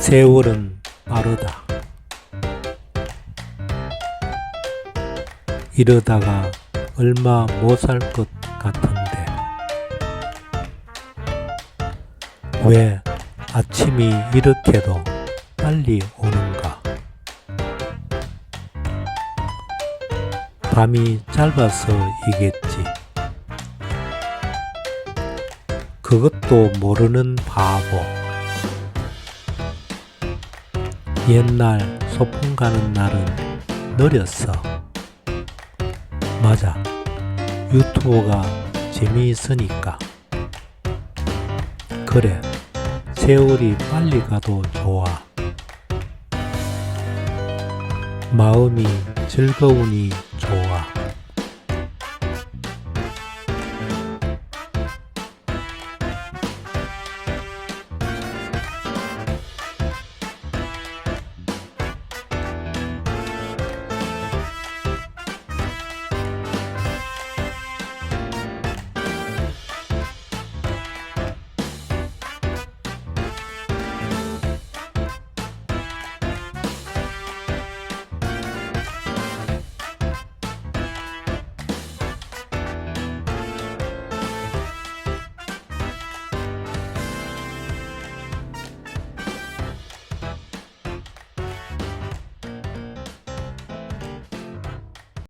세월은 빠르다. 이러다가 얼마 못 살 것 같은데. 왜 아침이 이렇게도 빨리 오는가? 밤이 짧아서이겠지. 그것도 모르는 바보. 옛날 소풍 가는 날은 느렸어. 맞아. 유튜브가 재미있으니까. 그래. 세월이 빨리 가도 좋아. 마음이 즐거우니